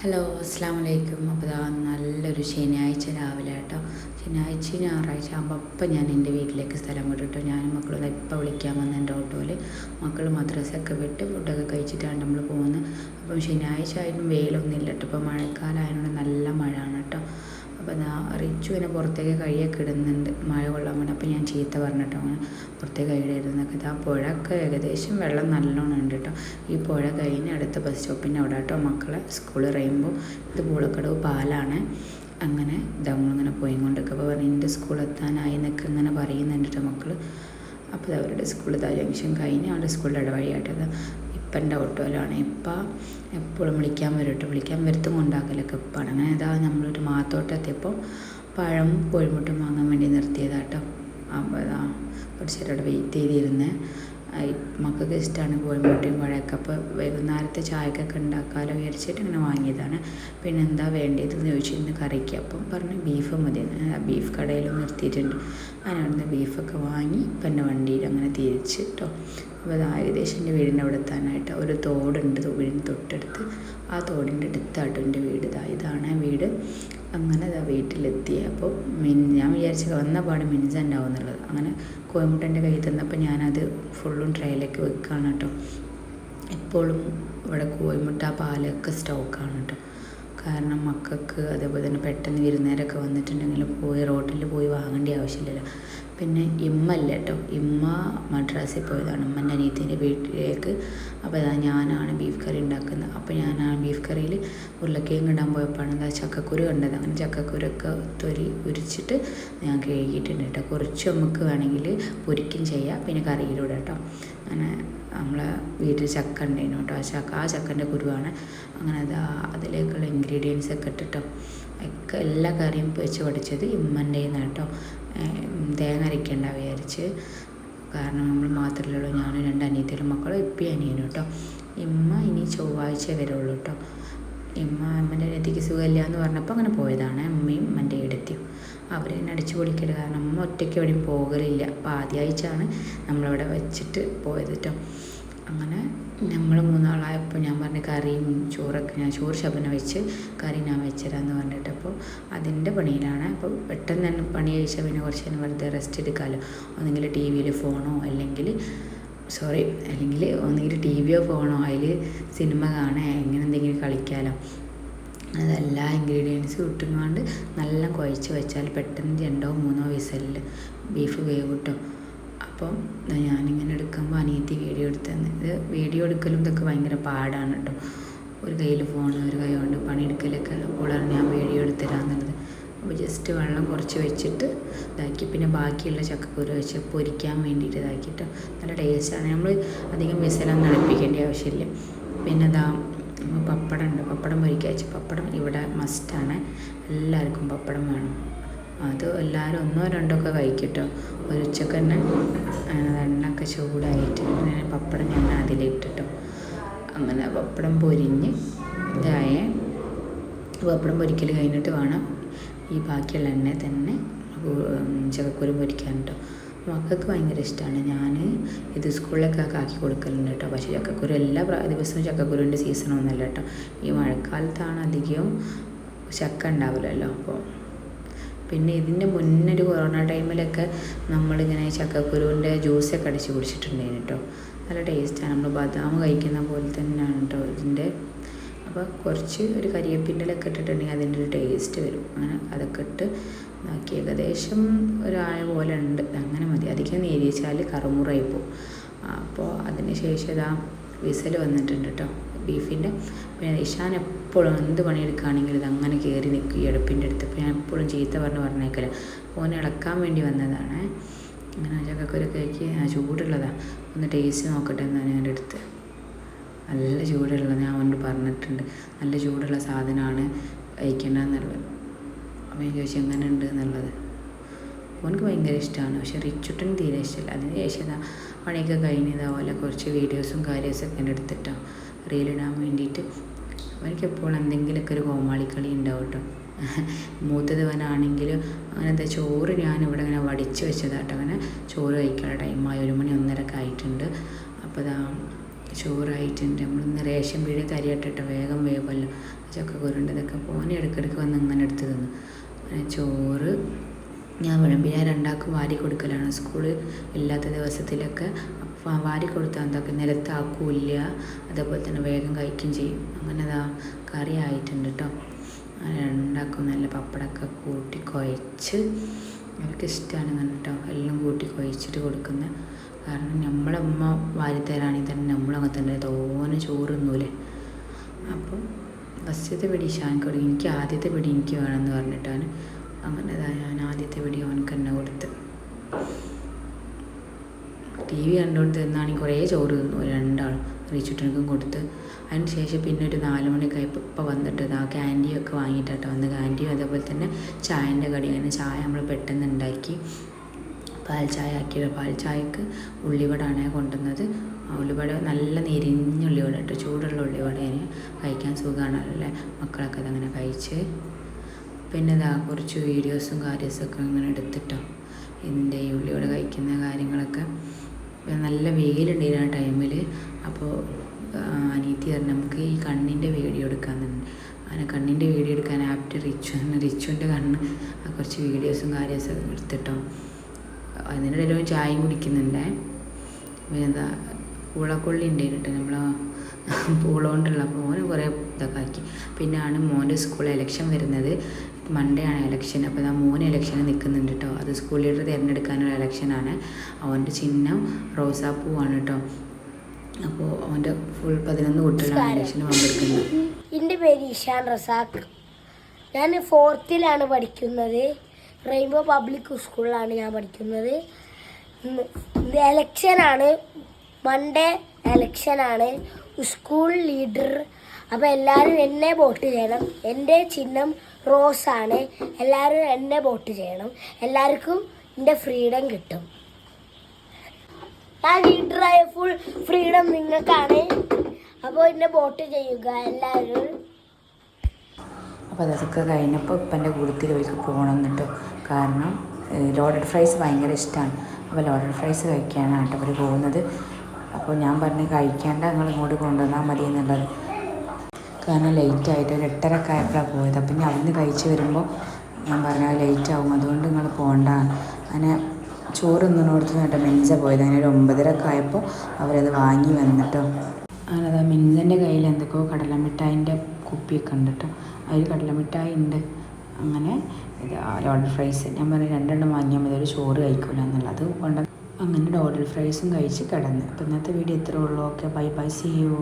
Hello അസ്സാം വലൈക്കും അപ്പോൾ ഇതാ നല്ലൊരു ശനിയാഴ്ച രാവിലെ കേട്ടോ ശനിയാഴ്ച ഞായറാഴ്ച ആകുമ്പോൾ അപ്പം ഞാൻ എന്റെ വീട്ടിലേക്ക് സ്ഥലം വിട്ടിട്ടോ. ഞാനും മക്കളും ഇപ്പം വിളിക്കാൻ വന്ന എന്റെ ഓട്ടോയിൽ മക്കൾ മദ്രസയൊക്കെ വിട്ട് ഫുഡൊക്കെ കഴിച്ചിട്ടാണ് നമ്മൾ പോകുന്നത്. അപ്പം ശനിയാഴ്ച ആയിട്ടും വെയിലൊന്നുമില്ല കേട്ടോ ഇപ്പോൾ മഴക്കാലമായതുകൊണ്ട് നല്ല മഴയാണ് കേട്ടോ അപ്പോൾ ഞാൻ റിച്ചു ഇങ്ങനെ പുറത്തേക്ക് കഴിയൊക്കെ ഇടുന്നുണ്ട്. മഴ കൊള്ളാൻ വേണ്ടി. അപ്പോൾ ഞാൻ ചീത്ത പറഞ്ഞിട്ടോ അങ്ങനെ. പുറത്തേക്ക് കഴിയിടുന്നൊക്കെ ആ പുഴയൊക്കെ ഏകദേശം വെള്ളം നല്ലോണം ഉണ്ട് കേട്ടോ. ഈ പുഴ കഴിഞ്ഞ് അടുത്ത ബസ് സ്റ്റോപ്പിന്റെ അവിടെ കേട്ടോ മക്കളെ സ്കൂൾ പറയുമ്പോൾ ഇത് പൂളക്കടവ് പാലാണ്. അങ്ങനെ ഇതങ്ങനെ പോയി കൊണ്ടൊക്കെ അപ്പോൾ പറഞ്ഞു എന്റെ സ്കൂൾ എത്താനായി എന്നൊക്കെ ഇങ്ങനെ പറയുന്നുണ്ട് കേട്ടോ മക്കൾ അപ്പോൾ അവരുടെ സ്കൂളിൽ ജംഗ്ഷൻ കഴിഞ്ഞ് അവരുടെ സ്കൂളിൽ ഇടവഴിയായിട്ടത് ഇപ്പന്റെ ഓട്ടോയിലാണ്. ഇപ്പം എപ്പോഴും വിളിക്കാൻ വരും വിളിക്കാൻ വരുത്തും കൊണ്ടാക്കലൊക്കെ ഇപ്പാണ്. അങ്ങനെ ഇതാ നമ്മളൊരു മാത്തോട്ടെത്തിയപ്പോൾ പഴം കോഴിമുട്ടും വാങ്ങാൻ വേണ്ടി നിർത്തിയതാട്ടോ അപ്പോൾ ഇതാ കുറച്ച് നേരം അവിടെ വെയിറ്റ് ചെയ്തിരുന്ന്. മക്കൾക്ക് ഇഷ്ടമാണ് കോഴിമുട്ടയും കുഴയൊക്കെ അപ്പോൾ വൈകുന്നേരത്തെ ചായക്കൊക്കെ ഉണ്ടാക്കാമല്ലോ വിചാരിച്ചിട്ട് ഇങ്ങനെ വാങ്ങിയതാണ്. പിന്നെ എന്താ വേണ്ടതെന്ന് ചോദിച്ചിരുന്നു കറിക്ക്. അപ്പം പറഞ്ഞു ബീഫ് മതി. ബീഫ് കടയിലും നിർത്തിയിട്ടുണ്ട്. അങ്ങനെ അവിടുന്ന് ബീഫൊക്കെ വാങ്ങി ഇപ്പം എന്റെ വണ്ടിയിൽ അങ്ങനെ തിരിച്ച് കേട്ടോ അപ്പോൾ അത് ഏകദേശം എന്റെ വീടിന്റെ അവിടെ എത്താനായിട്ട് ഒരു തോടുണ്ട് വീടിന് തൊട്ടടുത്ത്. ആ തോടിന്റെ അടുത്താട്ടോ എന്റെ വീട് ഇതാ ഇതാണ് വീട്. അങ്ങനെ അതാ വീട്ടിലെത്തി. അപ്പോൾ മിൻ ഞാൻ വിചാരിച്ച വന്ന പാട് മിനിസുണ്ടാവും എന്നുള്ളത് അങ്ങനെ കോയമ്പുട്ടന്റെ കയ്യിൽ തന്നപ്പോൾ ഞാനത് ഫുള്ളും ട്രേയിലേക്ക് വെക്കുകയാണ് കേട്ടോ. എപ്പോഴും ഇവിടെ കോയമ്പുട്ട പാലൊക്കെ സ്റ്റോക്കാണ് കേട്ടോ. കാരണം മക്കൾക്ക് അതേപോലെ തന്നെ പെട്ടെന്ന് വിരുന്നേരൊക്കെ വന്നിട്ടുണ്ടെങ്കിൽ പോയി റോട്ടിൽ പോയി വാങ്ങേണ്ട ആവശ്യമില്ലല്ലോ. പിന്നെ ഇമ്മ അല്ല കേട്ടോ ഇമ്മ മദ്രാസിൽ പോയതാണ്. ഉമ്മന്റെ അനിയത്തിന്റെ വീട്ടിലേക്ക്. അപ്പോൾ അതാ ഞാനാണ് ബീഫ് കറി ഉണ്ടാക്കുന്നത് അപ്പോൾ ഞാൻ ആ ബീഫ് കറിയിൽ ഉരുളക്കിഴങ്ങ് ഇടാൻ പോയപ്പോഴാണ് എന്താ ചക്കക്കുരു കണ്ടത്. അങ്ങനെ ചക്കക്കുരൊക്കെ തൊരി ഉരിച്ചിട്ട് ഞാൻ കഴുകിയിട്ടുണ്ട് കേട്ടോ കുറച്ച് നമുക്ക് വേണമെങ്കിൽ പൊരിക്കും ചെയ്യാം. പിന്നെ കറിയിലൂടെ കേട്ടോ അങ്ങനെ നമ്മളെ വീട്ടിൽ ചക്ക ഉണ്ടായിരുന്നു കേട്ടോ. ആ ചക്ക ആ ചക്കന്റെ കുരുവാണ്. അങ്ങനെ അത് അതിലേക്കുള്ള ഇൻഗ്രീഡിയൻസ് ഒക്കെ ഇട്ടിട്ടോ. ഒക്കെ എല്ലാ കറിയും വെച്ച് പഠിച്ചത് ഇമ്മന്റെ കേട്ടോ. തേങ്ങ അരയ്ക്കേണ്ട വിചാരിച്ച്. കാരണം നമ്മൾ മാത്രമല്ലല്ലോ ഞാനും രണ്ട് അനിയത്തിലും മക്കളും ഇപ്പി അനിയനും കേട്ടോ. ഇമ്മ ഇനി ചൊവ്വാഴ്ച വരുള്ളൂ കേട്ടോ. ഇമ്മ അമ്മന്റെ ഇടത്തേക്ക് സുഖമില്ല എന്ന് പറഞ്ഞപ്പോൾ അങ്ങനെ പോയതാണ്. അമ്മയും അമ്മന്റെ ഇടത്തിയും അവർ തന്നെ അടിച്ചു പൊളിക്കരുത് കാരണം അമ്മ ഒറ്റയ്ക്ക് എവിടെയും പോകലില്ല. അപ്പോൾ ആദ്യമായിട്ടാണ് നമ്മളവിടെ വെച്ചിട്ട് പോയത് കേട്ടോ. അങ്ങനെ നമ്മൾ മൂന്നാളായപ്പോൾ ഞാൻ പറഞ്ഞ കറിയും ചോറൊക്കെ ഞാൻ ചോറ് ശബന വെച്ച് കറി ഞാൻ വെച്ചുതരാമെന്ന് പറഞ്ഞിട്ട് അപ്പോൾ അതിന്റെ പണിയിലാണ്. അപ്പോൾ പെട്ടെന്ന് തന്നെ പണി കഴിച്ചാൽ പിന്നെ കുറച്ച് നേരം വെറുതെ റെസ്റ്റ് എടുക്കാമല്ലോ. ഒന്നെങ്കിൽ ടി വിയിൽ ഫോണോ അല്ലെങ്കിൽ സോറി അല്ലെങ്കിൽ ഒന്നെങ്കിൽ ടി വിയോ ഫോണോ അതിൽ സിനിമ കാണാൻ എങ്ങനെ എന്തെങ്കിലും കളിക്കാമല്ലോ അതെല്ലാ ഇൻഗ്രീഡിയൻസും ഇട്ടുകൊണ്ട് നല്ല കുഴച്ച് വെച്ചാൽ പെട്ടെന്ന് രണ്ടോ മൂന്നോ വിസലിൽ ബീഫ് വേവ് കിട്ടും അപ്പം ഞാനിങ്ങനെ എടുക്കുമ്പോൾ അനിയത്തി വീഡിയോ എടുത്തന്ന്. തന്നെ ഇത് വീഡിയോ എടുക്കലും ഇതൊക്കെ ഭയങ്കര പാടാണ് കേട്ടോ ഒരു കയ്യിൽ ഫോൺ ഒരു കൈ കൊണ്ട് പണിയെടുക്കലൊക്കെ അപ്പോഴാണ് ഞാൻ വീഡിയോ എടുത്തരാന്നുള്ളത് അപ്പോൾ ജസ്റ്റ് വെള്ളം കുറച്ച് വെച്ചിട്ട് ഇതാക്കി. പിന്നെ ബാക്കിയുള്ള ചക്കക്കുരു വെച്ച് പൊരിക്കാൻ വേണ്ടിയിട്ട് ഇതാക്കിയിട്ട് നല്ല ടേസ്റ്റാണ് നമ്മൾ അധികം വിസലൊന്നും അടുപ്പിക്കേണ്ട ആവശ്യമില്ല. പിന്നെ ഇതാ പപ്പടം ഉണ്ട്. പപ്പടം പൊരിക്കുക വെച്ച്. പപ്പടം ഇവിടെ മസ്റ്റാണ് എല്ലാവർക്കും പപ്പടം വേണം. അത് എല്ലാവരും ഒന്നോ രണ്ടോ ഒക്കെ കഴിക്കട്ടോ ഒരു ഉച്ചയ്ക്ക് തന്നെ എണ്ണൊക്കെ ചൂടായിട്ട് ഞാൻ പപ്പടം ഞാൻ അതിലിട്ടിട്ടോ അങ്ങനെ പപ്പടം പൊരിഞ്ഞ് ഇതായ. പപ്പടം പൊരിക്കൽ കഴിഞ്ഞിട്ട് വേണം ഈ ബാക്കിയുള്ള എണ്ണ തന്നെ ചക്കക്കുരു പൊരിക്കാൻ കേട്ടോ മക്കൾക്ക് ഭയങ്കര ഇഷ്ടമാണ് ഞാൻ ഇത് സ്കൂളിലൊക്കെ ആക്കി കൊടുക്കലുണ്ട് കേട്ടോ പക്ഷേ ചക്കക്കുരു എല്ലാ ദിവസവും ചക്കക്കുരുവിന്റെ സീസണൊന്നുമല്ല കേട്ടോ ഈ മഴക്കാലത്താണ് അധികവും ചക്ക ഉണ്ടാവില്ലല്ലോ അപ്പോൾ പിന്നെ ഇതിന്റെ മുന്നേ ഒരു കൊറോണ ടൈമിലൊക്കെ നമ്മളിങ്ങനെ ചക്കക്കുരുവിന്റെ ജ്യൂസൊക്കെ അടിച്ച് കുടിച്ചിട്ടുണ്ടായിരുന്നു കേട്ടോ നല്ല ടേസ്റ്റാണ് നമ്മൾ ബദാം കഴിക്കുന്ന പോലെ തന്നെയാണ് കേട്ടോ ഇതിന്റെ അപ്പോൾ കുറച്ച് ഒരു കരിയേപ്പിന്റെലൊക്കെ ഇട്ടിട്ടുണ്ടെങ്കിൽ അതിന്റെ ഒരു ടേസ്റ്റ് വരും. അങ്ങനെ അതൊക്കെ ഇട്ട് നോക്കി ഏകദേശം ഒരായ പോലെ ഉണ്ട്. അങ്ങനെ മതി. അധികം നേരിച്ചാൽ കറുമുറായി പോകും. അപ്പോൾ അതിന് ശേഷം ഇതാ വിസൽ വന്നിട്ടുണ്ട് കേട്ടോ ബീഫിന്റെ. പിന്നെ ഇഷാൻ എപ്പോഴും എന്ത് പണിയെടുക്കുകയാണെങ്കിലും ഇത് അങ്ങനെ കയറി നിൽക്കും ഈ അടുപ്പിന്റെ അടുത്ത്. അപ്പോൾ ഞാൻ എപ്പോഴും ചീത്ത പറഞ്ഞ് പറഞ്ഞേക്കല. ഓനെ ഇളക്കാൻ വേണ്ടി വന്നതാണ്. അങ്ങനെ ചക്കക്കുരു കഴിക്ക് ചൂടുള്ളതാണ് ഒന്ന് ടേസ്റ്റ് നോക്കട്ടെ എന്നാണ് എന്റെ അടുത്ത്. നല്ല ചൂടുള്ള ഞാൻ അവനോട് പറഞ്ഞിട്ടുണ്ട്. നല്ല ചൂടുള്ള സാധനമാണ് കഴിക്കേണ്ടതെന്നുള്ളത്. അപ്പോൾ എനിക്ക് ചോദിച്ചു എങ്ങനെ ഉണ്ട്? എന്നുള്ളത്. അവനക്ക് ഭയങ്കര ഇഷ്ടമാണ് പക്ഷെ റിച്ചുട്ടന് തീരെ ഇഷ്ടമില്ല അതിന് ശേഷം പണിയൊക്കെ കഴിഞ്ഞ് ഇതേപോലെ കുറച്ച് വീഡിയോസും കാര്യമൊക്കെ എന്റെ എടുത്തിട്ടോ. റീലിടാൻ വേണ്ടിയിട്ട്. അവനക്ക് എപ്പോഴും എന്തെങ്കിലുമൊക്കെ ഒരു കോമാളിക്കളി ഉണ്ടാവും കേട്ടോ. മൂത്തതവനാണെങ്കിൽ അങ്ങനത്തെ ചോറ് ഞാൻ ഇവിടെ ഇങ്ങനെ വടിച്ച് വെച്ചതാട്ടോ. അങ്ങനെ ചോറ് കഴിക്കാനുള്ള ടൈമായി ഒരു മണി ഒന്നരക്ക് ആയിട്ടുണ്ട്. അപ്പോൾ ഇതാ ചോറായിട്ടുണ്ട് നമ്മളിന്ന് റേഷൻ പീഴ തരിയട്ടിട്ട് വേഗം വേവല്ലോ. ചക്കക്കുരുണ്ട് ഇതൊക്കെ പോകാൻ ഇടയ്ക്കിടയ്ക്ക് വന്ന് അങ്ങനെ എടുത്ത് തിന്നു. അങ്ങനെ ചോറ് ഞാൻ വിളമ്പി ഞാൻ രണ്ടാൾക്കും വാരി കൊടുക്കലാണ്. സ്കൂൾ ഇല്ലാത്ത ദിവസത്തിലൊക്കെ അപ്പം വാരി കൊടുത്താൽ എന്താക്കും? നിലത്താക്കൂല്ല. അതേപോലെ തന്നെ വേഗം കഴിക്കുകയും ചെയ്യും. അങ്ങനെ അതാ കറി ആയിട്ടുണ്ട് കേട്ടോ രണ്ടാക്കും നല്ല പപ്പടമൊക്കെ കൂട്ടി കുഴച്ച്. അവർക്ക് ഇഷ്ടമാണ് കേട്ടോ എല്ലാം കൂട്ടി കുഴച്ചിട്ട് കൊടുക്കുന്നത്. കാരണം നമ്മളെ ഉമ്മ വാരിത്തരാണെങ്കിൽ തന്നെ നമ്മളങ്ങനെ തന്നെ തോനെ ചോറുന്നൂലേ അപ്പം ഫസ്റ്റത്തെ പിടി ഷാൻക്ക് കൊടുക്കും. എനിക്ക് ആദ്യത്തെ പിടി എനിക്ക് വേണമെന്ന് പറഞ്ഞിട്ടാണ് അങ്ങനെതാ ഞാൻ ആദ്യത്തെ പിടി അവനക്ക് തന്നെ കൊടുത്ത്. ടി വി കണ്ടുകൊണ്ട് തന്നാണെങ്കിൽ കുറേ ചോറ് തിന്നു. രണ്ടാളും റീച്ചുട്ടനക്കും കൊടുത്ത്. അതിന് ശേഷം പിന്നെ ഒരു നാല് മണിയൊക്കെ ആയപ്പോൾ ഇപ്പം വന്നിട്ട് ആ ക്യാൻഡിയൊക്കെ വാങ്ങിയിട്ടാട്ടോ വന്ന് ക്യാൻഡിയും അതേപോലെ തന്നെ ചായന്റെ കടി അങ്ങനെ ചായ നമ്മൾ പെട്ടെന്ന് ഉണ്ടാക്കി. പാൽ ചായ ആക്കിയത് പാൽ ചായക്ക് ഉള്ളിവടാണ് കൊണ്ടുവന്നത്. ഉള്ളിവട നല്ല നെരിഞ്ഞ ഉള്ളിവട കേട്ടോ ചൂടുള്ള ഉള്ളിവടയാണ് കഴിക്കാൻ സുഖമാണല്ലേ മക്കളൊക്കെ അതങ്ങനെ കഴിച്ച്. പിന്നെ ഇതാ കുറച്ച് വീഡിയോസും കാര്യസൊക്കെ അങ്ങനെ എടുത്തിട്ടോ. ഇതിന്റെ ഈ ഉള്ളിവട കഴിക്കുന്ന കാര്യങ്ങളൊക്കെ. നല്ല വെയിലുണ്ടായിരുന്നു ആ ടൈമിൽ. അപ്പോൾ അനീത്തി പറഞ്ഞു നമുക്ക് ഈ കണ്ണിന്റെ വീഡിയോ എടുക്കാമെന്നുണ്ട് അങ്ങനെ കണ്ണിന്റെ വീഡിയോ എടുക്കാൻ ആപ്റ്റ് റിച്ചു റിച്ചുവിന്റെ കണ്ണ് കുറച്ച് വീഡിയോസും കാര്യസൊക്കെ എടുത്തിട്ടോ. അതിനിടയിൽ ഒരു ചായയും കുടിക്കുന്നുണ്ടേ. എന്താ പൂളക്കൊള്ളി ഉണ്ടായിട്ട് നമ്മൾ പൂള കൊണ്ടുള്ള അപ്പോൾ മോന് കുറേ ഇതൊക്കെ ആക്കി പിന്നെയാണ് മോന്റെ സ്കൂൾ എലക്ഷൻ വരുന്നത്. മൺഡേ ആണ് എലക്ഷൻ അപ്പോൾ ആ മോൻ എലക്ഷന് നിൽക്കുന്നുണ്ട് കേട്ടോ അത് സ്കൂൾ ലീഡർ തിരഞ്ഞെടുക്കാനുള്ള ഇലക്ഷനാണ് അവന്റെ ചിഹ്നം റോസാപ്പൂവാണ് കേട്ടോ അപ്പോൾ അവന്റെ ഫുൾ പതിനൊന്ന് കുട്ടികളാണ് എലക്ഷന് പങ്കെടുക്കുന്നത് എന്റെ പേര് ഇഷാൻ റസാഖ്. ഞാൻ ഫോർത്തിലാണ് പഠിക്കുന്നത്. റെയിൻബോ പബ്ലിക് സ്കൂളിലാണ് ഞാൻ പഠിക്കുന്നത്. എലക്ഷനാണ് മൺഡേ എലക്ഷനാണ് സ്കൂൾ ലീഡർ അപ്പോൾ എല്ലാവരും എന്നെ വോട്ട് ചെയ്യണം. എന്റെ ചിഹ്നം റോസാണ് എല്ലാവരും എന്നെ വോട്ട് ചെയ്യണം. എല്ലാവർക്കും എന്റെ ഫ്രീഡം കിട്ടും. ഞാൻ ലീഡറായ ഫുൾ ഫ്രീഡം നിങ്ങൾക്കാണ്. അപ്പോൾ എന്നെ വോട്ട് ചെയ്യുക എല്ലാവരും. അപ്പോൾ അതൊക്കെ കഴിഞ്ഞപ്പോൾ ഇപ്പന്റെ കൂട്ടത്തിൽ അവർക്ക് പോകണം കേട്ടോ കാരണം ലോഡഡ് ഫ്രൈസ് ഭയങ്കര ഇഷ്ടമാണ് അപ്പോൾ ലോഡഡ് ഫ്രൈസ് കഴിക്കാനാണ് കേട്ടോ അവർ പോകുന്നത്. അപ്പോൾ ഞാൻ പറഞ്ഞ് കഴിക്കേണ്ട നിങ്ങൾ ഇങ്ങോട്ട് കൊണ്ടുവന്നാൽ മതി എന്നുള്ളത്. കാരണം ലേറ്റ് ആയിട്ട് ഒരു എട്ടരക്കെ ആയപ്പോഴാണ് പോയത്. അപ്പം ഞാൻ അവിടുന്ന് കഴിച്ച് വരുമ്പോൾ ഞാൻ പറഞ്ഞാൽ ലേറ്റ് ആകും അതുകൊണ്ട് നിങ്ങൾ പോകണ്ട. അങ്ങനെ ചോറ് തിന്നിനോടത്ത് കേട്ടോ മിൻസ പോയത്. അങ്ങനെ ഒരു ഒമ്പതരക്കെ ആയപ്പോൾ അവരത് വാങ്ങി വന്നിട്ടോ അങ്ങനെ അതാ മിൻസന്റെ കയ്യിൽ എന്തൊക്കെയോ കടലമിഠായിന്റെ കുപ്പിയൊക്കെ ഉണ്ട് കേട്ടോ അതിൽ കടലമിഠായി ഉണ്ട്. അങ്ങനെ ലോഡർ ഫ്രൈസ് ഞാൻ പറഞ്ഞു രണ്ടെണ്ണം വാങ്ങിയാൽ മതി. ഒരു ചോറ് കഴിക്കില്ല എന്നുള്ളത്. കൊണ്ട് അങ്ങനെ ഓർഡർ ഫ്രൈസും കഴിച്ച് കിടന്ന്. അപ്പോൾ ഇന്നത്തെ വീഡിയോ ഇത്രേ ഉള്ളൂ. Okay bye bye see you